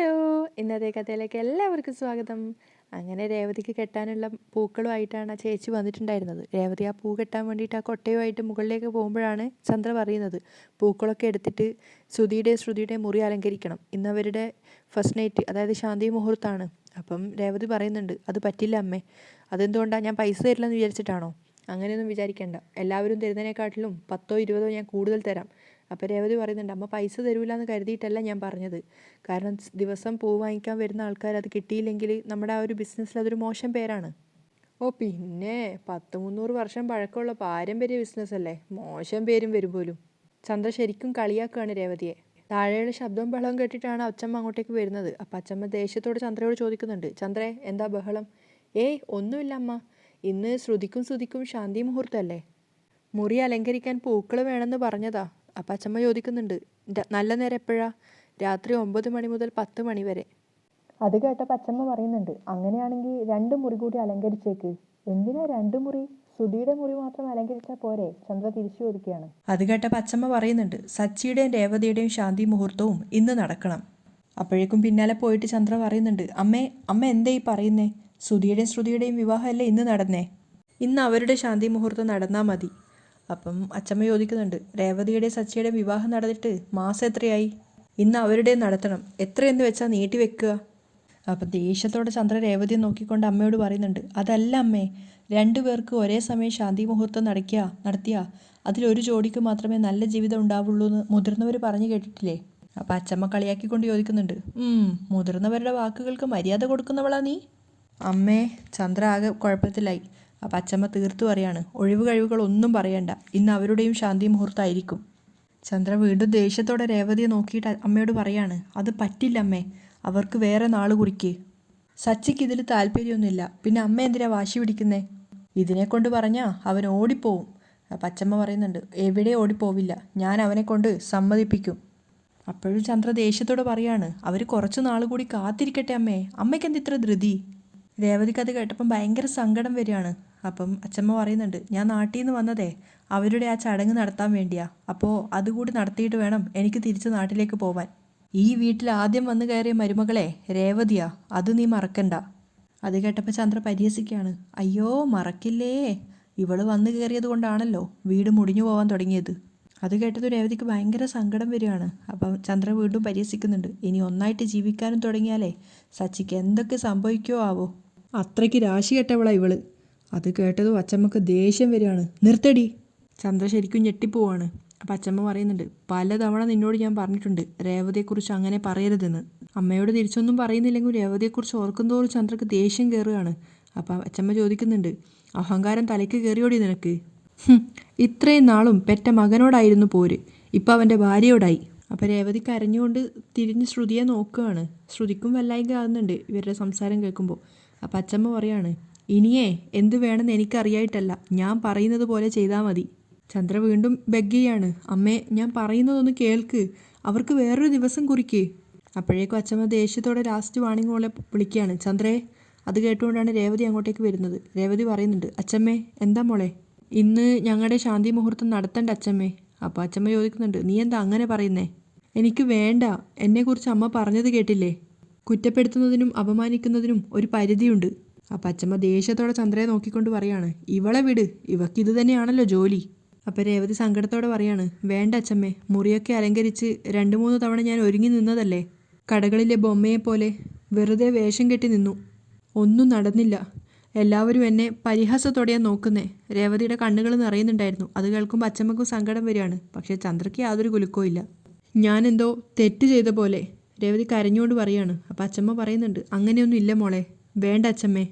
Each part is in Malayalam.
ഹലോ. ഇന്നത്തെ കഥയിലേക്ക് എല്ലാവർക്കും സ്വാഗതം. അങ്ങനെ രേവതിക്ക് കെട്ടാനുള്ള പൂക്കളുമായിട്ടാണ് ആ ചേച്ചി വന്നിട്ടുണ്ടായിരുന്നത്. രേവതി ആ പൂ കെട്ടാൻ വേണ്ടിയിട്ട് ആ കൊട്ടയുമായിട്ട് മുകളിലേക്ക് പോകുമ്പോഴാണ് ചന്ദ്ര പറയുന്നത് പൂക്കളൊക്കെ എടുത്തിട്ട് ശ്രുതിയുടെ ശ്രുതിയുടെ മുറി അലങ്കരിക്കണം. ഇന്ന് അവരുടെ ഫസ്റ്റ് നൈറ്റ് അതായത് ശാന്തി മുഹൂർത്താണ് അപ്പം രേവതി പറയുന്നുണ്ട് അത് പറ്റില്ല അമ്മേ. അതെന്തുകൊണ്ടാണ് ഞാൻ പൈസ തരില്ലെന്ന് വിചാരിച്ചിട്ടാണോ? അങ്ങനെയൊന്നും വിചാരിക്കേണ്ട. എല്ലാവരും തരുന്നതിനെക്കാട്ടിലും പത്തോ ഇരുപതോ ഞാൻ കൂടുതൽ തരാം. അപ്പോൾ രേവതി പറയുന്നുണ്ട് അമ്മ പൈസ തരൂല എന്ന് കരുതിയിട്ടല്ല ഞാൻ പറഞ്ഞത്. കാരണം ദിവസം പൂ വാങ്ങിക്കാൻ വരുന്ന ആൾക്കാർ അത് കിട്ടിയില്ലെങ്കിൽ നമ്മുടെ ആ ഒരു ബിസിനസ്സിൽ അതൊരു മോശം പേരാണ്. ഓ പിന്നെ പത്ത് മുന്നൂറ് വർഷം പഴക്കമുള്ള പാരമ്പര്യ ബിസിനസ് അല്ലേ? മോശം പേരും വരും പോലും. ചന്ദ്ര ശരിക്കും കളിയാക്കുകയാണ് രേവതിയെ. താഴെയുള്ള ശബ്ദവും ബഹളവും കേട്ടിട്ടാണ് അച്ചമ്മ അങ്ങോട്ടേക്ക് വരുന്നത്. അപ്പം അച്ചമ്മ ദേഷ്യത്തോട് ചന്ദ്രയോട് ചോദിക്കുന്നുണ്ട് ചന്ദ്രേ എന്താ ബഹളം? ഏയ് ഒന്നുമില്ല അമ്മ. ഇന്ന് ശ്രുതിക്കും ശ്രുതിക്കും ശാന്തി മുഹൂർത്തമല്ലേ മുറി അലങ്കരിക്കാൻ പൂക്കൾ വേണമെന്ന് പറഞ്ഞതാ. അപ്പം അച്ഛമ്മ ചോദിക്കുന്നുണ്ട് നല്ല നേരം എപ്പോഴാ? രാത്രി ഒമ്പത് മണി മുതൽ പത്ത് മണി വരെ. അത് കേട്ടപ്പോൾ അച്ഛമ്മ പറയുന്നുണ്ട് അങ്ങനെയാണെങ്കിൽ രണ്ട് മുറി കൂടി അലങ്കരിച്ചേക്ക്. എന്തിനാ രണ്ട് മുറി? സുധിയുടെ മുറി മാത്രം അലങ്കരിച്ചാൽ പോരെ? ചന്ദ്ര തിരിച്ചു ചോദിക്കുകയാണ്. അത് കേട്ടപ്പോൾ പച്ചമ്മ പറയുന്നുണ്ട് സച്ചിയുടെയും രേവതിയുടെയും ശാന്തി മുഹൂർത്തവും ഇന്ന് നടക്കണം. അപ്പോഴേക്കും പിന്നാലെ പോയിട്ട് ചന്ദ്ര പറയുന്നുണ്ട് അമ്മേ അമ്മ എന്തേ ഈ പറയുന്നേ? സുധിയുടെയും ശ്രുതിയുടെയും വിവാഹമല്ലേ ഇന്ന് നടന്നേ? ഇന്ന് അവരുടെ ശാന്തി മുഹൂർത്തം നടന്നാൽ മതി. അപ്പം അച്ചമ്മ ചോദിക്കുന്നുണ്ട് രേവതിയുടെ സച്ചിയുടെ വിവാഹം നടന്നിട്ട് മാസം എത്രയായി? ഇന്ന് അവരുടെ നടത്തണം. എത്രയെന്ന് വെച്ചാൽ നീട്ടി വെക്കുക. അപ്പം ദേഷ്യത്തോടെ ചന്ദ്ര രേവതിയെ നോക്കിക്കൊണ്ട് അമ്മയോട് പറയുന്നുണ്ട് അതല്ല അമ്മേ രണ്ടു പേർക്ക് ഒരേ സമയം ശാന്തി മുഹൂർത്തം നടക്കുക നടത്തിയ. അതിലൊരു ജോഡിക്ക് മാത്രമേ നല്ല ജീവിതം ഉണ്ടാവുള്ളൂ എന്ന് മുതിർന്നവർ പറഞ്ഞു കേട്ടിട്ടില്ലേ? അപ്പം അച്ചമ്മ കളിയാക്കിക്കൊണ്ട് ചോദിക്കുന്നുണ്ട് "ഉം, മുതിർന്നവരുടെ വാക്കുകൾക്ക് മര്യാദ കൊടുക്കുന്നവളാ നീ? അമ്മേ ചന്ദ്ര ആകെ കുഴപ്പത്തിലായി. അപ്പം അച്ചമ്മ തീർത്തു പറയാണ് ഒഴിവ് കഴിവുകളൊന്നും പറയണ്ട. ഇന്ന് അവരുടെയും ശാന്തി മുഹൂർത്തമായിരിക്കും ചന്ദ്ര വീണ്ടും ദേഷ്യത്തോടെ രേവതിയെ നോക്കിയിട്ട് അമ്മയോട് പറയാണ് അത് പറ്റില്ല അമ്മേ അവർക്ക് വേറെ നാൾ കുറിക്ക്. സച്ചിക്ക് ഇതിൽ താല്പര്യമൊന്നുമില്ല. പിന്നെ അമ്മ എന്തിനാ വാശി പിടിക്കുന്നേ? ഇതിനെ കൊണ്ട് പറഞ്ഞാൽ അവൻ ഓടിപ്പോവും. അപ്പം അച്ചമ്മ പറയുന്നുണ്ട് എവിടെ ഓടിപ്പോവില്ല. ഞാൻ അവനെ കൊണ്ട് സമ്മതിപ്പിക്കും. അപ്പോഴും ചന്ദ്ര ദേഷ്യത്തോടെ പറയാണ് അവർ കുറച്ച് നാൾ കൂടി കാത്തിരിക്കട്ടെ അമ്മേ. അമ്മയ്ക്ക് എന്ത് ഇത്ര ധൃതി? രേവതിക്ക് അത് കേട്ടപ്പം ഭയങ്കര സങ്കടം വരികയാണ്. അപ്പം അച്ചമ്മ പറയുന്നുണ്ട് ഞാൻ നാട്ടിൽ നിന്ന് വന്നതേ അവരുടെ ആ ചടങ്ങ് നടത്താൻ വേണ്ടിയാ. അപ്പോൾ അതുകൂടി നടത്തിയിട്ട് വേണം എനിക്ക് തിരിച്ച് നാട്ടിലേക്ക് പോവാൻ. ഈ വീട്ടിൽ ആദ്യം വന്നു കയറിയ മരുമകളെ രേവതിയാ അത് നീ മറക്കണ്ട. അത് കേട്ടപ്പോൾ ചന്ദ്ര പരിഹസിക്കുകയാണ് അയ്യോ മറക്കില്ലേ? ഇവൾ വന്നു കയറിയത് കൊണ്ടാണല്ലോ വീട് മുടിഞ്ഞു പോകാൻ തുടങ്ങിയത്. അത് കേട്ടത് രേവതിക്ക് ഭയങ്കര സങ്കടം വരികയാണ്. അപ്പം ചന്ദ്ര വീണ്ടും പരിഹസിക്കുന്നുണ്ട് ഇനി ഒന്നായിട്ട് ജീവിക്കാനും തുടങ്ങിയാലേ സച്ചിക്ക് എന്തൊക്കെ സംഭവിക്കുമോ ആവോ? അത്രയ്ക്ക് രാശി കെട്ടവളാ ഇവൾ. അത് കേട്ടതും അച്ചമ്മക്ക് ദേഷ്യം വരികയാണ്. നിർത്തടി. ചന്ദ്ര ശരിക്കും ഞെട്ടിപ്പോവാണ്. അപ്പം അച്ചമ്മ പറയുന്നുണ്ട് പലതവണ നിന്നോട് ഞാൻ പറഞ്ഞിട്ടുണ്ട് രേവതിയെക്കുറിച്ച് അങ്ങനെ പറയരുതെന്ന്. അമ്മയോട് തിരിച്ചൊന്നും പറയുന്നില്ലെങ്കിൽ രേവതിയെക്കുറിച്ച് ഓർക്കുന്തോറും ചന്ദ്രക്ക് ദേഷ്യം കയറുകയാണ്. അപ്പം അച്ചമ്മ ചോദിക്കുന്നുണ്ട് അഹങ്കാരം തലയ്ക്ക് കയറിയോടി നിനക്ക്? ഇത്രയും നാളും പെറ്റ മകനോടായിരുന്നു പോര്. ഇപ്പം അവന്റെ ഭാര്യയോടായി. അപ്പം രേവതി കരഞ്ഞുകൊണ്ട് തിരിഞ്ഞ് ശ്രുതിയെ നോക്കുകയാണ്. ശ്രുതിക്കും വല്ലായിക ആകുന്നുണ്ട് ഇവരുടെ സംസാരം കേൾക്കുമ്പോൾ അപ്പം അച്ചമ്മ പറയാണ് ഇനിയേ എന്ത് വേണമെന്ന് എനിക്കറിയായിട്ടല്ല. ഞാൻ പറയുന്നത് പോലെ ചെയ്താൽ മതി. ചന്ദ്ര വീണ്ടും ബെഗ് ചെയ്യാണ് അമ്മേ ഞാൻ പറയുന്നതൊന്ന് കേൾക്ക്. അവർക്ക് വേറൊരു ദിവസം കുറിക്ക്. അപ്പോഴേക്കും അച്ചമ്മ ദേഷ്യത്തോടെ ലാസ്റ്റ് വാണിംഗ് പോലെ വിളിക്കുകയാണ് ചന്ദ്രേ അത് കേട്ടുകൊണ്ടാണ് രേവതി അങ്ങോട്ടേക്ക് വരുന്നത്. രേവതി പറയുന്നുണ്ട് അച്ചമ്മേ എന്താ മോളെ? ഇന്ന് ഞങ്ങളുടെ ശാന്തി മുഹൂർത്തം നടത്തണ്ട അച്ചമ്മേ. അപ്പോൾ അച്ചമ്മ ചോദിക്കുന്നുണ്ട് നീ എന്താ അങ്ങനെ പറയുന്നേ? എനിക്ക് വേണ്ട. എന്നെക്കുറിച്ച് അമ്മ പറഞ്ഞത് കേട്ടില്ലേ? കുറ്റപ്പെടുത്തുന്നതിനും അപമാനിക്കുന്നതിനും ഒരു പരിധിയുണ്ട്. അപ്പം അച്ചമ്മ ദേഷ്യത്തോടെ ചന്ദ്രയെ നോക്കിക്കൊണ്ട് പറയാണ് ഇവളെ വിട് ഇവക്ക് ഇത് തന്നെയാണല്ലോ ജോലി. അപ്പം രേവതി സങ്കടത്തോടെ പറയാണ് വേണ്ട അച്ചമ്മേ മുറിയൊക്കെ അലങ്കരിച്ച് രണ്ട് മൂന്ന് തവണ ഞാൻ ഒരുങ്ങി നിന്നതല്ലേ? കടകളിലെ ബൊമ്മയെപ്പോലെ വെറുതെ വേഷം കെട്ടി നിന്നു. ഒന്നും നടന്നില്ല. എല്ലാവരും എന്നെ പരിഹാസത്തോടെയാണ് നോക്കുന്നേ. രേവതിയുടെ കണ്ണുകൾ നിറയുന്നുണ്ടായിരുന്നു. അത് കേൾക്കുമ്പോൾ അച്ചമ്മക്കും സങ്കടം വരികയാണ്. പക്ഷേ ചന്ദ്രയ്ക്ക് യാതൊരു കുലുക്കവും ഇല്ല. ഞാനെന്തോ തെറ്റ് ചെയ്ത പോലെ രേവതി കരഞ്ഞുകൊണ്ട് പറയാണ് അപ്പം അച്ചമ്മ പറയുന്നുണ്ട് അങ്ങനെയൊന്നും ഇല്ല മോളെ വേണ്ട അച്ചമ്മേ.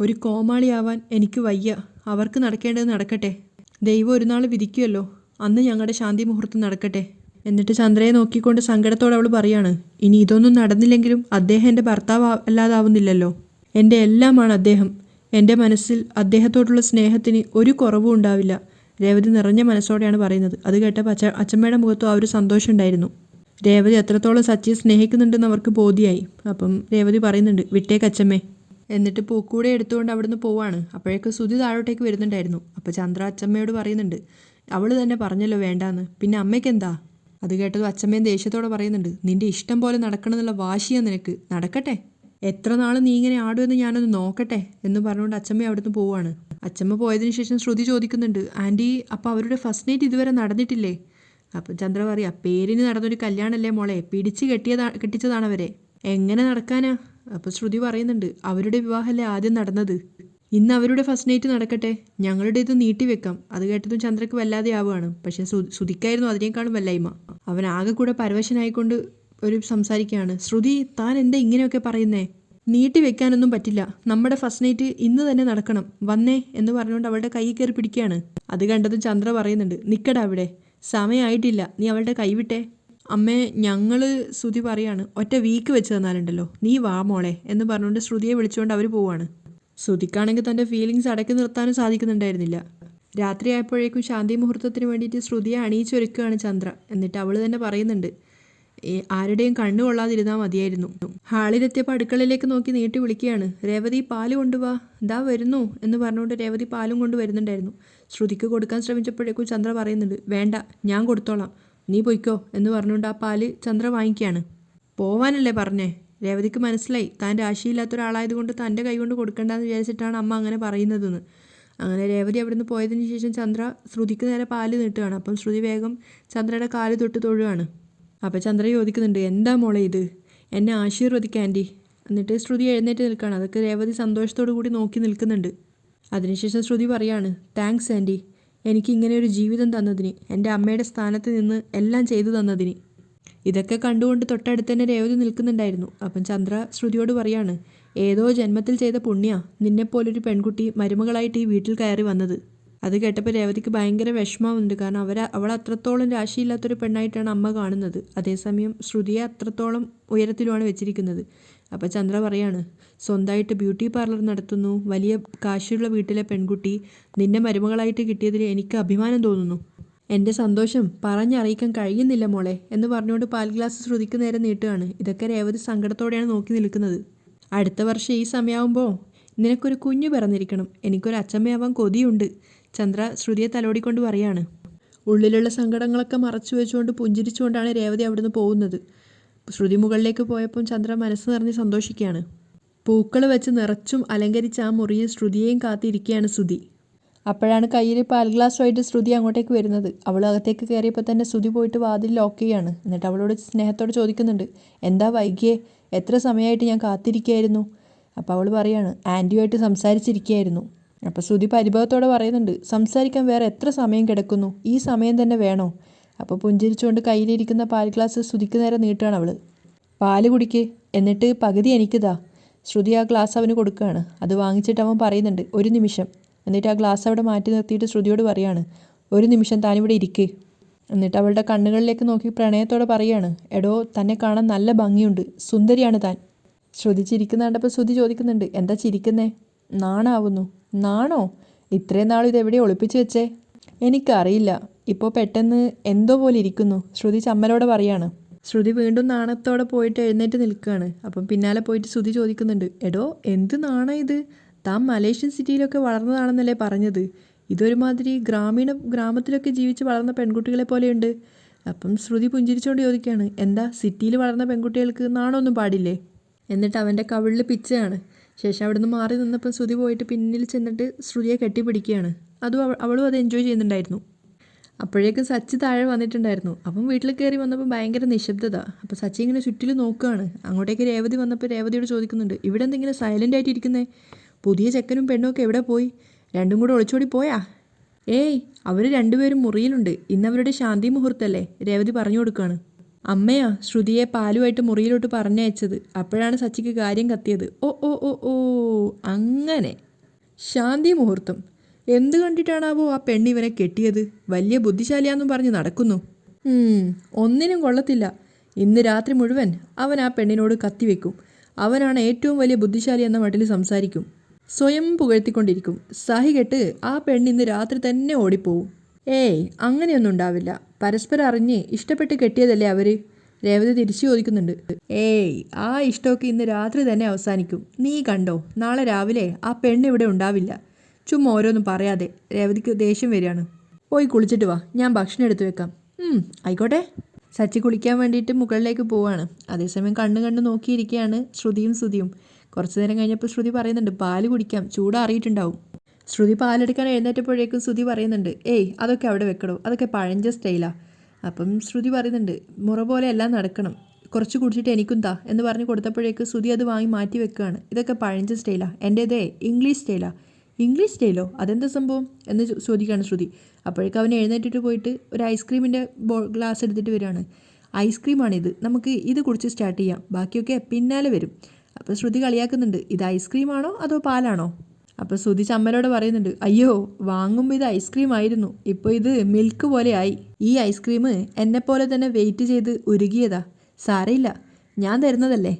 ഒരു കോമാളിയാവാൻ എനിക്ക് വയ്യ. അവർക്ക് നടക്കേണ്ടത് നടക്കട്ടെ. ദൈവം ഒരു നാൾ വിധിക്കുമല്ലോ അന്ന് ഞങ്ങളുടെ ശാന്തി മുഹൂർത്തം നടക്കട്ടെ. എന്നിട്ട് ചന്ദ്രയെ നോക്കിക്കൊണ്ട് സങ്കടത്തോടെ അവൾ പറയാണ് ഇനി ഇതൊന്നും നടന്നില്ലെങ്കിലും അദ്ദേഹം എന്റെ ഭർത്താവ് അല്ലാതാവുന്നില്ലല്ലോ. എന്റെ എല്ലാമാണ് അദ്ദേഹം. എന്റെ മനസ്സിൽ അദ്ദേഹത്തോടുള്ള സ്നേഹത്തിന് ഒരു കുറവും ഉണ്ടാവില്ല. രേവതി നിറഞ്ഞ മനസ്സോടെയാണ് പറയുന്നത്. അത് കേട്ടപ്പോൾ അച്ഛ അച്ഛമ്മയുടെ മുഖത്തും ആ ഒരു സന്തോഷം ഉണ്ടായിരുന്നു. രേവതി എത്രത്തോളം സച്ചിയെ സ്നേഹിക്കുന്നുണ്ടെന്ന് അവർക്ക് ബോധ്യമായി അപ്പം രേവതി പറയുന്നുണ്ട് വിട്ടേക്ക് അച്ഛമ്മേ എന്നിട്ട് പൂക്കൂടെ എടുത്തുകൊണ്ട് അവിടുന്ന് പോവാണ്. അപ്പോഴേക്ക് സുധി താഴോട്ടേക്ക് വരുന്നുണ്ടായിരുന്നു. അപ്പോൾ ചന്ദ്ര അച്ചമ്മയോട് പറയുന്നുണ്ട് അവൾ തന്നെ പറഞ്ഞല്ലോ വേണ്ടാന്ന്. പിന്നെ അമ്മയ്ക്ക് എന്താ അത് കേട്ടത് അച്ഛമ്മയും ദേഷ്യത്തോടെ പറയുന്നുണ്ട് നിന്റെ ഇഷ്ടം പോലെ നടക്കണമെന്നുള്ള വാശിയാ നിനക്ക്. നടക്കട്ടെ. എത്ര നാൾ നീ ഇങ്ങനെ ആടുമെന്ന് ഞാനൊന്ന് നോക്കട്ടെ. എന്ന് പറഞ്ഞുകൊണ്ട് അച്ഛമ്മ അവിടുന്ന് പോവാണ്. അച്ഛമ്മ പോയതിനു ശേഷം ശ്രുതി ചോദിക്കുന്നുണ്ട് ആന്റി അപ്പോൾ അവരുടെ ഫസ്റ്റ് നൈറ്റ് ഇതുവരെ നടന്നിട്ടില്ലേ? അപ്പം ചന്ദ്ര പറയാ പേരിന് നടന്നൊരു കല്യാണമല്ലേ മോളെ? പിടിച്ച് കെട്ടിയതാ കെട്ടിച്ചതാണ് അവരെ എങ്ങനെ നടക്കാനാ? അപ്പോൾ ശ്രുതി പറയുന്നുണ്ട് അവരുടെ വിവാഹമല്ലേ ആദ്യം നടന്നത്. ഇന്ന് അവരുടെ ഫസ്റ്റ് നൈറ്റ് നടക്കട്ടെ. ഞങ്ങളുടെ ഇത് നീട്ടിവെക്കാം അത് കേട്ടതും ചന്ദ്രക്ക് വല്ലാതെ ആവുകയാണ്. പക്ഷേ ശ്രു ശ്രുതിക്കായിരുന്നു അതിനേക്കാളും വല്ലായ്മ. അവൻ ആകെ കൂടെ പരവശനായിക്കൊണ്ട് ഒരു സംസാരിക്കുകയാണ്. ശ്രുതി താൻ എന്താ ഇങ്ങനെയൊക്കെ പറയുന്നേ? നീട്ടി വെക്കാനൊന്നും പറ്റില്ല. നമ്മുടെ ഫസ്റ്റ് നൈറ്റ് ഇന്ന് തന്നെ നടക്കണം. വന്നേ എന്ന് പറഞ്ഞുകൊണ്ട് അവളുടെ കൈ കയറി പിടിക്കുകയാണ്. അത് കണ്ടതും ചന്ദ്ര പറയുന്നുണ്ട് നിക്കടാ അവിടെ. സമയമായിട്ടില്ല നീ അവളുടെ കൈവിട്ടെ അമ്മേ ഞങ്ങൾ ശ്രുതി പറയാണ് ഒറ്റ വീക്ക് വെച്ച് തന്നാലുണ്ടല്ലോ. നീ വാ മോളെ എന്ന് പറഞ്ഞുകൊണ്ട് ശ്രുതിയെ വിളിച്ചുകൊണ്ട് അവർ പോവാണ്. ശ്രുതിക്കാണെങ്കിൽ തന്റെ ഫീലിങ്സ് അടക്കി നിർത്താനും സാധിക്കുന്നുണ്ടായിരുന്നില്ല. രാത്രി ആയപ്പോഴേക്കും ശാന്തി മുഹൂർത്തത്തിന് വേണ്ടിയിട്ട് ശ്രുതിയെ അണിയിച്ചൊരുക്കുകയാണ് ചന്ദ്ര. എന്നിട്ട് അവൾ തന്നെ പറയുന്നുണ്ട് ആരുടെയും കണ്ണു കൊള്ളാതിരുന്നാൽ മതിയായിരുന്നു. ഹാളിലെത്തിയപ്പോൾ അടുക്കളയിലേക്ക് നോക്കി നീട്ടി വിളിക്കുകയാണ് രേവതി പാൽ കൊണ്ടുവാ. ദാ വരുന്നു എന്ന് പറഞ്ഞുകൊണ്ട് രേവതി പാലും കൊണ്ട് വരുന്നുണ്ടായിരുന്നു. ശ്രുതിക്ക് കൊടുക്കാൻ ശ്രമിച്ചപ്പോഴേക്കും ചന്ദ്ര പറയുന്നുണ്ട് വേണ്ട ഞാൻ കൊടുത്തോളാം. നീ പൊയ്ക്കോ. എന്ന് പറഞ്ഞുകൊണ്ട് ആ പാൽ ചന്ദ്ര വാങ്ങിക്കുകയാണ്. പോവാനല്ലേ പറഞ്ഞേ? രേവതിക്ക് മനസ്സിലായി താൻ രാശിയില്ലാത്ത ഒരാളായതുകൊണ്ട് തന്റെ കൈ കൊണ്ട് കൊടുക്കണ്ടെന്ന് വിചാരിച്ചിട്ടാണ് അമ്മ അങ്ങനെ പറയുന്നതെന്ന്. അങ്ങനെ രേവതി അവിടുന്ന് പോയതിന് ശേഷം ചന്ദ്ര ശ്രുതിക്ക് നേരെ പാൽ നീട്ടുകയാണ്. അപ്പം ശ്രുതി വേഗം ചന്ദ്രയുടെ കാൽ തൊട്ട് തൊഴുകയാണ്. അപ്പോൾ ചന്ദ്ര ചോദിക്കുന്നുണ്ട് എന്താ മോളെ ഇത്? എന്നെ ആശീർവദിക്കാൻ ആന്റി. എന്നിട്ട് ശ്രുതി എഴുന്നേറ്റ് നിൽക്കുകയാണ്. അതൊക്കെ രേവതി സന്തോഷത്തോടു കൂടി നോക്കി നിൽക്കുന്നുണ്ട്. അതിനുശേഷം ശ്രുതി പറയാണ് താങ്ക്സ് ആന്റി എനിക്ക് ഇങ്ങനെ ഒരു ജീവിതം തന്നതിന് എന്റെ അമ്മയുടെ സ്ഥാനത്ത് നിന്ന് എല്ലാം ചെയ്തു തന്നതിന്. ഇതൊക്കെ കണ്ടുകൊണ്ട് തൊട്ടടുത്ത് തന്നെ രേവതി നിൽക്കുന്നുണ്ടായിരുന്നു. അപ്പം ചന്ദ്ര ശ്രുതിയോട് പറയാണ് ഏതോ ജന്മത്തിൽ ചെയ്ത പുണ്യ നിന്നെപ്പോലൊരു പെൺകുട്ടി മരുമകളായിട്ട് ഈ വീട്ടിൽ കയറി വന്നത്. അത് കേട്ടപ്പോൾ രേവതിക്ക് ഭയങ്കര വിഷമമുണ്ട് കാരണം അവർ അവൾ അത്രത്തോളം രാശിയില്ലാത്തൊരു പെണ്ണായിട്ടാണ് അമ്മ കാണുന്നത്. അതേസമയം ശ്രുതിയെ അത്രത്തോളം ഉയരത്തിലുമാണ് വെച്ചിരിക്കുന്നത്. അപ്പോൾ ചന്ദ്ര പറയാണ് സ്വന്തമായിട്ട് ബ്യൂട്ടി പാർലർ നടത്തുന്നു. വലിയ കാശുള്ള വീട്ടിലെ പെൺകുട്ടി നിന്നെ മരുമകളായിട്ട് കിട്ടിയതിൽ എനിക്ക് അഭിമാനം തോന്നുന്നു. എന്റെ സന്തോഷം പറഞ്ഞറിയിക്കാൻ കഴിയുന്നില്ല മോളെ എന്ന് പറഞ്ഞുകൊണ്ട് പാൽ ഗ്ലാസ് ശ്രുതിക്ക് നേരെ നീട്ടുകയാണ്. ഇതൊക്കെ രേവതി സങ്കടത്തോടെയാണ് നോക്കി നിൽക്കുന്നത്. അടുത്ത വർഷം ഈ സമയമാകുമ്പോൾ നിനക്കൊരു കുഞ്ഞു പിറന്നിരിക്കണം. എനിക്കൊരു അച്ചമ്മയാവാൻ കൊതിയുണ്ട്. ചന്ദ്ര ശ്രുതിയെ തലോടിക്കൊണ്ട് പറയാണ്. ഉള്ളിലുള്ള സങ്കടങ്ങളൊക്കെ മറച്ചു വെച്ചുകൊണ്ട് പുഞ്ചിരിച്ചുകൊണ്ടാണ് രേവതി അവിടുന്ന് പോകുന്നത്. ശ്രുതി മുകളിലേക്ക് പോയപ്പോൾ ചന്ദ്ര മനസ്സ് നിറഞ്ഞ് സന്തോഷിക്കുകയാണ്. പൂക്കൾ വെച്ച് നിറച്ചും അലങ്കരിച്ച ആ മുറിയിൽ ശ്രുതിയെയും കാത്തിരിക്കുകയാണ് ശ്രുതി. അപ്പോഴാണ് കയ്യിൽ പാൽ ഗ്ലാസ്സുമായിട്ട് ശ്രുതി അങ്ങോട്ടേക്ക് വരുന്നത്. അവൾ അകത്തേക്ക് കയറിയപ്പോൾ തന്നെ ശ്രുതി പോയിട്ട് വാതിൽ ലോക്ക് ചെയ്യാണ്. എന്നിട്ട് അവളോട് സ്നേഹത്തോട് ചോദിക്കുന്നുണ്ട് എന്താ വൈകിയേ എത്ര സമയമായിട്ട് ഞാൻ കാത്തിരിക്കുകയായിരുന്നു? അപ്പോൾ അവൾ പറയാണ് ആന്റിയുമായിട്ട് സംസാരിച്ചിരിക്കുകയായിരുന്നു. അപ്പോൾ ശ്രുതി പരിഭവത്തോടെ പറയുന്നുണ്ട് സംസാരിക്കാൻ വേറെ എത്ര സമയം കിടക്കുന്നു? ഈ സമയം തന്നെ വേണോ? അപ്പോൾ പുഞ്ചിരിച്ചുകൊണ്ട് കയ്യിലിരിക്കുന്ന പാൽ ഗ്ലാസ് ശ്രുതിക്ക് നേരെ നീട്ടുകയാണ് അവൾ പാൽ കുടിക്ക് എന്നിട്ട് പകുതി എനിക്കിതാ. ശ്രുതി ആ ഗ്ലാസ് അവന് കൊടുക്കുകയാണ്. അത് വാങ്ങിച്ചിട്ട് അവൻ പറയുന്നുണ്ട് ഒരു നിമിഷം. എന്നിട്ട് ആ ഗ്ലാസ് അവിടെ മാറ്റി നിർത്തിയിട്ട് ശ്രുതിയോട് പറയാണ് ഒരു നിമിഷം താനിവിടെ ഇരിക്കേ. എന്നിട്ട് അവളുടെ കണ്ണുകളിലേക്ക് നോക്കി പ്രണയത്തോടെ പറയാണ് എടോ തന്നെ കാണാൻ നല്ല ഭംഗിയുണ്ട്. സുന്ദരിയാണ് താൻ. ശ്രുതി ചിരിക്കുന്ന കണ്ടപ്പോൾ ശ്രുതി ചോദിക്കുന്നുണ്ട് എന്താ ചിരിക്കുന്നേ? നാണാവുന്നു. നാണോ? ഇത്രയും നാളും ഇതെവിടെ ഒളിപ്പിച്ചു വെച്ചേ? എനിക്കറിയില്ല. ഇപ്പോൾ പെട്ടെന്ന് എന്തോ പോലെ ഇരിക്കുന്നു. ശ്രുതി ചമ്മലോടെ പറയാണ്. ശ്രുതി വീണ്ടും നാണത്തോടെ പോയിട്ട് എഴുന്നേറ്റ് നിൽക്കുകയാണ്. അപ്പം പിന്നാലെ പോയിട്ട് ശ്രുതി ചോദിക്കുന്നുണ്ട് എടോ എന്ത് നാണ ഇത്? താൻ മലേഷ്യൻ സിറ്റിയിലൊക്കെ വളർന്നതാണെന്നല്ലേ പറഞ്ഞത്. ഇതൊരുമാതിരി ഗ്രാമീണ ഗ്രാമത്തിലൊക്കെ ജീവിച്ച് വളർന്ന പെൺകുട്ടികളെ പോലെയുണ്ട്. അപ്പം ശ്രുതി പുഞ്ചിരിച്ചുകൊണ്ട് ചോദിക്കുകയാണ് എന്താ സിറ്റിയിൽ വളർന്ന പെൺകുട്ടികൾക്ക് നാണമൊന്നും പാടില്ലേ? എന്നിട്ട് അവന്റെ കവിളിൽ പിച്ചയാണ്. ശേഷം അവിടുന്ന് മാറി നിന്നപ്പോൾ ശ്രുതി പോയിട്ട് പിന്നിൽ ചെന്നിട്ട് ശ്രുതിയെ കെട്ടിപ്പിടിക്കുകയാണ്. അതും അവളും അത് എൻജോയ് ചെയ്യുന്നുണ്ടായിരുന്നു. അപ്പോഴേക്കും സച്ചി താഴെ വന്നിട്ടുണ്ടായിരുന്നു. അപ്പം വീട്ടിൽ കയറി വന്നപ്പോൾ ഭയങ്കര നിശബ്ദത. അപ്പോൾ സച്ചി ഇങ്ങനെ ചുറ്റിൽ നോക്കുകയാണ്. അങ്ങോട്ടേക്ക് രേവതി വന്നപ്പോൾ രേവതിയോട് ചോദിക്കുന്നുണ്ട് ഇവിടെ എന്തെങ്കിലും സൈലന്റ് ആയിട്ട് ഇരിക്കുന്നേ? പുതിയ ചെക്കനും പെണ്ണും ഒക്കെ എവിടെ പോയി? രണ്ടും കൂടെ ഒളിച്ചോടി പോയാ? ഏയ് അവർ രണ്ടുപേരും മുറിയിലുണ്ട്. ഇന്നവരുടെ ശാന്തി മുഹൂർത്തല്ലേ? രേവതി പറഞ്ഞു കൊടുക്കുകയാണ്. അമ്മയാ ശ്രുതിയെ പാലുമായിട്ട് മുറിയിലോട്ട് പറഞ്ഞയച്ചത്. അപ്പോഴാണ് സച്ചിക്ക് കാര്യം കത്തിയത്. ഓ ഓ ഓ ഓ അങ്ങനെ. ശാന്തി മുഹൂർത്തം. എന്ത് കണ്ടിട്ടാണാവോ ആ പെണ്ണ് ഇവനെ കെട്ടിയത്? വലിയ ബുദ്ധിശാലിയാന്നും പറഞ്ഞ് നടക്കുന്നു. ഒന്നിനും കൊള്ളത്തില്ല. ഇന്ന് രാത്രി മുഴുവൻ അവൻ ആ പെണ്ണിനോട് കത്തിവെക്കും അവനാണ് ഏറ്റവും വലിയ ബുദ്ധിശാലി എന്ന മട്ടിൽ സംസാരിക്കും. സ്വയം പുകഴ്ത്തിക്കൊണ്ടിരിക്കും. സഹി കെട്ട് ആ പെണ്ണ് ഇന്ന് രാത്രി തന്നെ ഓടിപ്പോവും. ഏയ് അങ്ങനെയൊന്നും ഉണ്ടാവില്ല. പരസ്പരം അറിഞ്ഞ് ഇഷ്ടപ്പെട്ട് കെട്ടിയതല്ലേ അവർ? രേവതി തിരിച്ചു ചോദിക്കുന്നുണ്ട്. ഏയ് ആ ഇഷ്ടമൊക്കെ ഇന്ന് രാത്രി തന്നെ അവസാനിക്കും. നീ കണ്ടോ? നാളെ രാവിലെ ആ പെണ്ണ് ഇവിടെ ഉണ്ടാവില്ല. ചുമ്മാ ഓരോന്നും പറയാതെ രേവതിക്ക് ദേഷ്യം വരികയാണ്. പോയി കുളിച്ചിട്ട് വാ ഞാൻ ഭക്ഷണം എടുത്തു വെക്കാം. ആയിക്കോട്ടെ. സച്ചി കുളിക്കാൻ വേണ്ടിയിട്ട് മുകളിലേക്ക് പോവാണ്. അതേസമയം കണ്ണ് കണ്ണ് നോക്കിയിരിക്കുകയാണ് ശ്രുതിയും ശ്രുതിയും കുറച്ച് നേരം കഴിഞ്ഞപ്പോൾ ശ്രുതി പറയുന്നുണ്ട് പാൽ കുടിക്കാം ചൂടാറിയിട്ടുണ്ടാവും ശ്രുതി പാലെടുക്കാൻ എഴുന്നേറ്റപ്പോഴേക്കും ശ്രുതി പറയുന്നുണ്ട് ഏയ് അതൊക്കെ അവിടെ വെക്കണോ അതൊക്കെ പഴഞ്ച സ്റ്റൈലാ. അപ്പം ശ്രുതി പറയുന്നുണ്ട് മുറ പോലെ എല്ലാം നടക്കണം കുറച്ച് കുടിച്ചിട്ട് എനിക്കും താ എന്ന് പറഞ്ഞ് കൊടുത്തപ്പോഴേക്കും ശ്രുതി അത് വാങ്ങി മാറ്റി വെക്കുകയാണ്. ഇതൊക്കെ പഴഞ്ച സ്റ്റൈലാണ് എന്റേതേ ഇംഗ്ലീഷ് സ്റ്റൈലാ. ഇംഗ്ലീഷ് ഡേയിലോ അതെന്താ സംഭവം? എന്ന് ചോദിക്കുകയാണ് ശ്രുതി. അപ്പോഴേക്കും അവൻ എഴുന്നേറ്റിട്ട് പോയിട്ട് ഒരു ഐസ്ക്രീമിന്റെ ബോ ഗ്ലാസ് എടുത്തിട്ട് വരികയാണ്. ഇത് നമുക്ക് ഇത് കുടിച്ച് സ്റ്റാർട്ട് ചെയ്യാം. ബാക്കിയൊക്കെ പിന്നാലെ വരും. അപ്പോൾ ശ്രുതി കളിയാക്കുന്നുണ്ട്. ഇത് ഐസ്ക്രീമാണോ അതോ പാലാണോ? അപ്പോൾ ശ്രുതി ചമ്മലോട് പറയുന്നുണ്ട്. അയ്യോ വാങ്ങുമ്പോൾ ഇത് ഐസ്ക്രീം ആയിരുന്നു ഇപ്പോൾ ഇത് മിൽക്ക് പോലെ ആയി. ഈ ഐസ്ക്രീം എന്നെപ്പോലെ തന്നെ വെയിറ്റ് ചെയ്ത് ഉരുകിയതാ. സാരയില്ല. ഞാൻ തരുന്നതല്ലേ?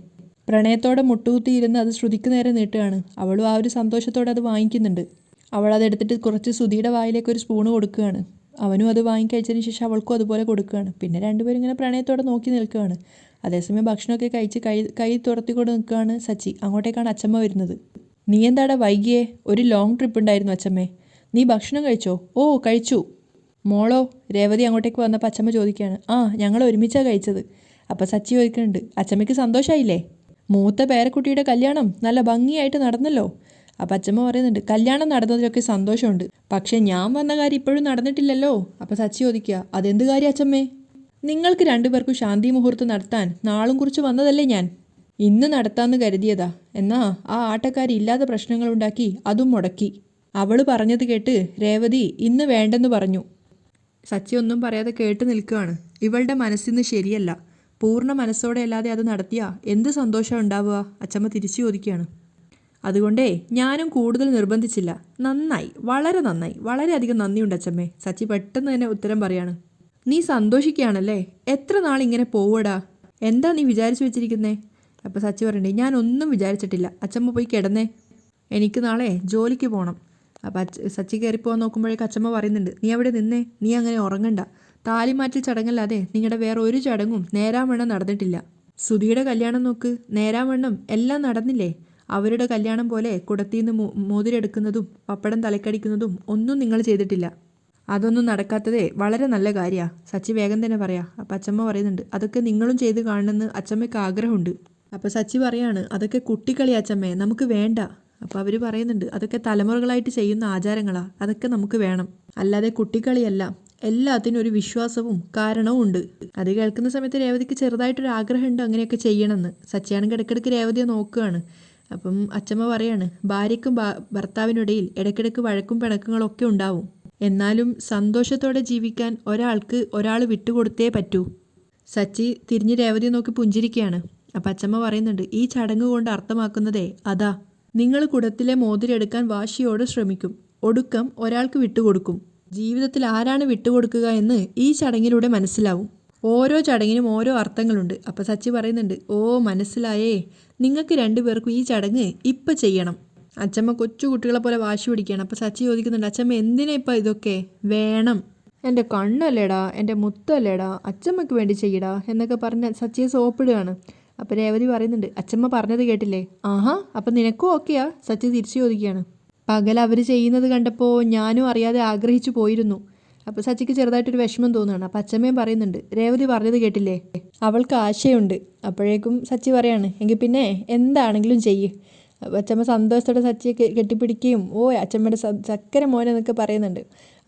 പ്രണയത്തോടെ മുട്ടുകുത്തിയിരുന്ന് അത് ശ്രുതിക്ക് നേരെ നീട്ടുകയാണ്. അവളും ആ ഒരു സന്തോഷത്തോടെ അത് വാങ്ങിക്കുന്നുണ്ട്. അവൾ അതെടുത്തിട്ട് കുറച്ച് ശ്രുതിയുടെ വായിലേക്ക് ഒരു സ്പൂണ് കൊടുക്കുകയാണ്. അവനും അത് വാങ്ങിക്കഴിച്ചതിന് ശേഷം അവൾക്കും അതുപോലെ കൊടുക്കുകയാണ്. പിന്നെ രണ്ടുപേരും ഇങ്ങനെ പ്രണയത്തോടെ നോക്കി നിൽക്കുകയാണ്. അതേസമയം ഭക്ഷണമൊക്കെ കഴിച്ച് കൈ കൈ തുറത്തിക്കൊണ്ട് നിൽക്കുകയാണ് സച്ചി. അങ്ങോട്ടേക്കാണ് അച്ചമ്മ വരുന്നത്. നീ എന്താടാ വൈകിയേ? ഒരു ലോങ് ട്രിപ്പ് ഉണ്ടായിരുന്നു അച്ചമ്മേ. നീ ഭക്ഷണം കഴിച്ചോ? ഓ കഴിച്ചു. മോളോ? രേവതി അങ്ങോട്ടേക്ക് വന്നപ്പോൾ അച്ചമ്മ ചോദിക്കുകയാണ്. ആ ഞങ്ങൾ ഒരുമിച്ചാണ് കഴിച്ചത്. അപ്പോൾ സച്ചി ചോദിക്കുന്നുണ്ട്. അച്ചമ്മയ്ക്ക് സന്തോഷമായില്ലേ മൂത്ത പേരക്കുട്ടിയുടെ കല്യാണം നല്ല ഭംഗിയായിട്ട് നടന്നല്ലോ. അപ്പം അച്ഛമ്മ പറയുന്നുണ്ട് കല്യാണം നടന്നതിലൊക്കെ സന്തോഷമുണ്ട്. പക്ഷേ ഞാൻ വന്ന കാര്യം ഇപ്പോഴും നടന്നിട്ടില്ലല്ലോ. അപ്പം സച്ചി ചോദിക്കുക അതെന്ത് കാര്യം അച്ചമ്മേ? നിങ്ങൾക്ക് രണ്ടുപേർക്കും ശാന്തി മുഹൂർത്തം നടത്താൻ നാളും കുറിച്ച് വന്നതല്ലേ ഞാൻ. ഇന്ന് നടത്താമെന്ന് കരുതിയതാ. എന്നാ ആ ആട്ടക്കാരി ഇല്ലാത്ത പ്രശ്നങ്ങളുണ്ടാക്കി അതും മുടക്കി. അവൾ പറഞ്ഞത് കേട്ട് രേവതി ഇന്ന് വേണ്ടെന്ന് പറഞ്ഞു. സച്ചി ഒന്നും പറയാതെ കേട്ട് നിൽക്കുകയാണ് ഇവളുടെ മനസ്സിന്ന് ശരിയല്ല. പൂർണ മനസ്സോടെ അല്ലാതെ അത് നടത്തിയാ എന്ത് സന്തോഷം ഉണ്ടാവുക? അച്ചമ്മ തിരിച്ചു ചോദിക്കുകയാണ്. അതുകൊണ്ടേ ഞാനും കൂടുതൽ നിർബന്ധിച്ചില്ല. നന്നായി വളരെ നന്നായി വളരെയധികം നന്ദിയുണ്ട് അച്ചമ്മേ. സച്ചി പെട്ടെന്ന് തന്നെ ഉത്തരം പറയാണ്. നീ സന്തോഷിക്കുകയാണല്ലേ? എത്ര നാൾ ഇങ്ങനെ പോവടാ എന്താ നീ വിചാരിച്ചു വെച്ചിരിക്കുന്നേ? അപ്പോൾ സച്ചി പറയണ്ടേ ഞാൻ ഒന്നും വിചാരിച്ചിട്ടില്ല. അച്ചമ്മ പോയി കിടന്നേ. എനിക്ക് നാളെ ജോലിക്ക് പോകണം അപ്പോൾ അച്ഛ സച്ചി കയറിപ്പോകാൻ നോക്കുമ്പോഴേക്ക് അച്ചമ്മ പറയുന്നുണ്ട് നീ അവിടെ നിന്നേ നീ അങ്ങനെ ഉറങ്ങണ്ട. താലിമാറ്റൽ ചടങ്ങല്ലാതെ നിങ്ങളുടെ വേറെ ഒരു ചടങ്ങും നേരാവണ്ണം നടന്നിട്ടില്ല. സുധിയുടെ കല്യാണം നോക്ക്. നേരാവണ്ണം എല്ലാം നടന്നില്ലേ? അവരുടെ കല്യാണം പോലെ കുടത്തിന്ന് മോതിരെടുക്കുന്നതും പപ്പടം തലക്കടിക്കുന്നതും ഒന്നും നിങ്ങൾ ചെയ്തിട്ടില്ല. അതൊന്നും നടക്കാത്തതേ വളരെ നല്ല കാര്യമാണ് സച്ചി വേഗം തന്നെ പറയാം. അപ്പം അച്ചമ്മ പറയുന്നുണ്ട് അതൊക്കെ നിങ്ങളും ചെയ്ത് കാണണമെന്ന് അച്ചമ്മയ്ക്ക് ആഗ്രഹമുണ്ട്. അപ്പോൾ സച്ചി പറയാണ് അതൊക്കെ കുട്ടിക്കളി അച്ചമ്മേ നമുക്ക് വേണ്ട. അപ്പോൾ അവർ പറയുന്നുണ്ട് അതൊക്കെ തലമുറകളായിട്ട് ചെയ്യുന്ന ആചാരങ്ങളാണ് അതൊക്കെ നമുക്ക് വേണം. അല്ലാതെ കുട്ടിക്കളിയല്ല. എല്ലാത്തിനും ഒരു വിശ്വാസവും കാരണവും ഉണ്ട്. അത് കേൾക്കുന്ന സമയത്ത് രേവതിക്ക് ചെറുതായിട്ടൊരു ആഗ്രഹമുണ്ട് അങ്ങനെയൊക്കെ ചെയ്യണമെന്ന്. സച്ചിയാണെങ്കിൽ ഇടയ്ക്കിടയ്ക്ക് രേവതിയെ നോക്കുകയാണ്. അപ്പം അച്ചമ്മ പറയാണ് ഭാര്യയ്ക്കും ഭർത്താവിനിടയിൽ ഇടയ്ക്കിടയ്ക്ക് വഴക്കും പിണക്കങ്ങളൊക്കെ ഉണ്ടാവും. എന്നാലും സന്തോഷത്തോടെ ജീവിക്കാൻ ഒരാൾക്ക് ഒരാൾ വിട്ടുകൊടുത്തേ പറ്റൂ. സച്ചി തിരിഞ്ഞ് രേവതിയെ നോക്കി പുഞ്ചിരിക്കുകയാണ്. അപ്പം അച്ചമ്മ പറയുന്നുണ്ട് ഈ ചടങ്ങ് കൊണ്ട് അർത്ഥമാക്കുന്നതേ അതാ. നിങ്ങൾ കുടത്തിലെ മോതിരെടുക്കാൻ വാശിയോടെ ശ്രമിക്കും. ഒടുക്കം ഒരാൾക്ക് വിട്ടുകൊടുക്കും. ജീവിതത്തിൽ ആരാണ് വിട്ടുകൊടുക്കുക എന്ന് ഈ ചടങ്ങിലൂടെ മനസ്സിലാവും. ഓരോ ചടങ്ങിനും ഓരോ അർത്ഥങ്ങളുണ്ട്. അപ്പോൾ സച്ചി പറയുന്നുണ്ട് ഓ മനസ്സിലായേ. നിങ്ങൾക്ക് രണ്ടുപേർക്കും ഈ ചടങ്ങ് ഇപ്പം ചെയ്യണം. അച്ചമ്മ കൊച്ചു കുട്ടികളെ പോലെ വാശി പിടിക്കുകയാണ്. അപ്പോൾ സച്ചി ചോദിക്കുന്നുണ്ട് അച്ചമ്മ എന്തിനാ ഇപ്പം ഇതൊക്കെ? വേണം. എന്റെ കണ്ണല്ലേടാ എന്റെ മുത്തല്ലേടാ അച്ഛമ്മക്ക് വേണ്ടി ചെയ്യടാ എന്നൊക്കെ പറഞ്ഞ സച്ചിയെ സോപ്പിടുകയാണ്. അപ്പോൾ രേവതി പറയുന്നുണ്ട് അച്ചമ്മ പറഞ്ഞത് കേട്ടില്ലേ? ആഹാ അപ്പം നിനക്കും ഓക്കെയാ സച്ചി തിരിച്ചു ചോദിക്കുകയാണ്. പകൽ അവർ ചെയ്യുന്നത് കണ്ടപ്പോൾ ഞാനും അറിയാതെ ആഗ്രഹിച്ചു പോയിരുന്നു. അപ്പോൾ സച്ചിക്ക് ചെറുതായിട്ടൊരു വിഷമം തോന്നുകയാണ്. അപ്പം അച്ചമ്മയും പറയുന്നുണ്ട് രേവതി പറഞ്ഞത് കേട്ടില്ലേ? അവൾക്ക് ആശയമുണ്ട് അപ്പോഴേക്കും സച്ചി പറയാണ് എങ്കിൽ പിന്നെ എന്താണെങ്കിലും ചെയ്യ്. അച്ചമ്മ സന്തോഷത്തോടെ സച്ചിയെ കെട്ടിപ്പിടിക്കുകയും ഓ അച്ചമ്മയുടെ സ- ചക്കര മോനെ എന്നൊക്കെ പറയുന്നുണ്ട്.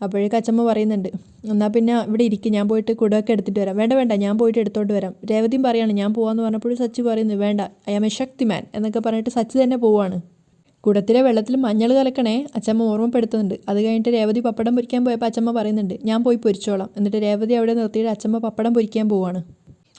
അപ്പോഴേക്കും അച്ചമ്മ പറയുന്നുണ്ട് എന്നാൽ പിന്നെ ഇവിടെ ഇരിക്കും ഞാൻ പോയിട്ട് കുടമൊക്കെ എടുത്തിട്ട് വരാം. വേണ്ട വേണ്ട ഞാൻ പോയിട്ട് എടുത്തോണ്ട് വരാം. രേവതിയും പറയാണ് ഞാൻ പോവാന്ന് പറഞ്ഞപ്പോഴും സച്ചി പറയുന്നു വേണ്ട ഐ ആം എ ശക്തിമാൻ എന്നൊക്കെ പറഞ്ഞിട്ട് സച്ചി തന്നെ പോവാണ്. കുടത്തിലെ വെള്ളത്തിൽ മഞ്ഞൾ കലക്കണേ അച്ചമ്മ ഓർമ്മപ്പെടുത്തുന്നുണ്ട്. അത് കഴിഞ്ഞിട്ട് രേവതി പപ്പടം പൊരിക്കാൻ പോയപ്പോൾ അച്ചമ്മ പറയുന്നുണ്ട് ഞാൻ പോയി പൊരിച്ചോളാം. എന്നിട്ട് രേവതി അവിടെ നിർത്തിയിട്ട് അച്ചമ്മ പപ്പടം പൊരിക്കാൻ പോവാണ്.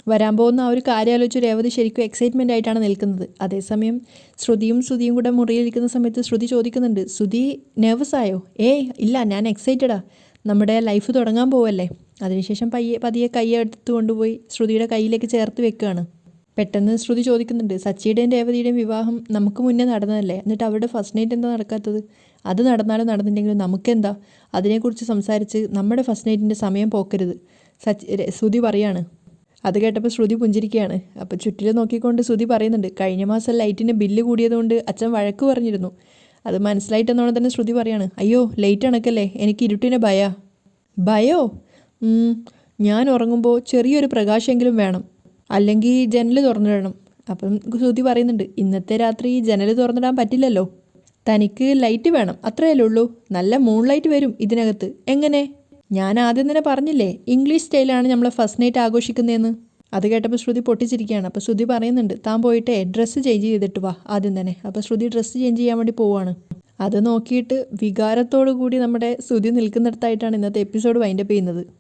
വരാൻ പോകുന്ന ആ ഒരു കാര്യം ആലോചിച്ച് രേവതി ശരിക്കും എക്സൈറ്റ്മെന്റ് ആയിട്ടാണ് നിൽക്കുന്നത്. അതേസമയം ശ്രുതിയും ശ്രുതിയും കൂടെ മുറിയിലിരിക്കുന്ന സമയത്ത് ശ്രുതി ചോദിക്കുന്നുണ്ട് ശ്രുതി നെർവസ് ആയോ? ഏയ് ഇല്ല ഞാൻ എക്സൈറ്റഡാ നമ്മുടെ ലൈഫ് തുടങ്ങാൻ പോവല്ലേ. അതിനുശേഷം പയ്യെ പതിയെ കൈ എടുത്ത് കൊണ്ടുപോയി ശ്രുതിയുടെ കയ്യിലേക്ക് ചേർത്ത് വെക്കുകയാണ്. പെട്ടെന്ന് ശ്രുതി ചോദിക്കുന്നുണ്ട് സച്ചിയുടെയും രേവതിയുടെയും വിവാഹം നമുക്ക് മുന്നേ നടന്നതല്ലേ? എന്നിട്ട് അവരുടെ ഫസ്റ്റ് നൈറ്റ് എന്താ നടക്കാത്തത്? അത് നടന്നാലും നടന്നില്ലെങ്കിലും നമുക്കെന്താ? അതിനെക്കുറിച്ച് സംസാരിച്ച് നമ്മുടെ ഫസ്റ്റ് നൈറ്റിന്റെ സമയം പോക്കരുത്. സച്ചി ശ്രുതി പറയാണ്. അത് കേട്ടപ്പോൾ ശ്രുതി പുഞ്ചിരിക്കുകയാണ്. അപ്പോൾ ചുറ്റിലും നോക്കിക്കൊണ്ട് ശ്രുതി പറയുന്നുണ്ട് കഴിഞ്ഞ മാസം ലൈറ്റിന്റെ ബില്ല് കൂടിയതുകൊണ്ട് അച്ഛൻ വഴക്ക് പറഞ്ഞിരുന്നു. അത് മനസ്സിലായിട്ടെന്നോണം തന്നെ ശ്രുതി പറയാണ് അയ്യോ ലൈറ്റ് അണക്കല്ലേ എനിക്ക് ഇരുട്ടിനെ ഭയ. ഭയോ? ഞാൻ ഉറങ്ങുമ്പോൾ ചെറിയൊരു പ്രകാശമെങ്കിലും വേണം. അല്ലെങ്കിൽ ജനൽ തുറന്നിടണം. അപ്പം ശ്രുതി പറയുന്നുണ്ട് ഇന്നത്തെ രാത്രി ജനൽ തുറന്നിടാൻ പറ്റില്ലല്ലോ. തനിക്ക് ലൈറ്റ് വേണം അത്രയല്ലേ ഉള്ളൂ. നല്ല മൂൺ ലൈറ്റ് വരും ഇതിനകത്ത്. എങ്ങനെ? ഞാൻ ആദ്യം തന്നെ പറഞ്ഞില്ലേ ഇംഗ്ലീഷ് സ്റ്റൈലാണ് നമ്മൾ ഫസ്റ്റ് നൈറ്റ് ആഘോഷിക്കുന്നതെന്ന്. അത് കേട്ടപ്പോൾ ശ്രുതി പൊട്ടിച്ചിരിക്കുകയാണ്. അപ്പോൾ ശ്രുതി പറയുന്നുണ്ട് താൻ പോയിട്ട് ഡ്രസ്സ് ചേഞ്ച് ചെയ്തിട്ട് വാ ആദ്യം തന്നെ. അപ്പോൾ ശ്രുതി ഡ്രസ്സ് ചേഞ്ച് ചെയ്യാൻ വേണ്ടി പോവാണ്. അത് നോക്കിയിട്ട് വികാരത്തോടു കൂടി നമ്മുടെ ശ്രുതി നിൽക്കുന്നിടത്തായിട്ടാണ് ഇന്നത്തെ എപ്പിസോഡ് വൈൻഡപ്പ് ചെയ്യുന്നത്.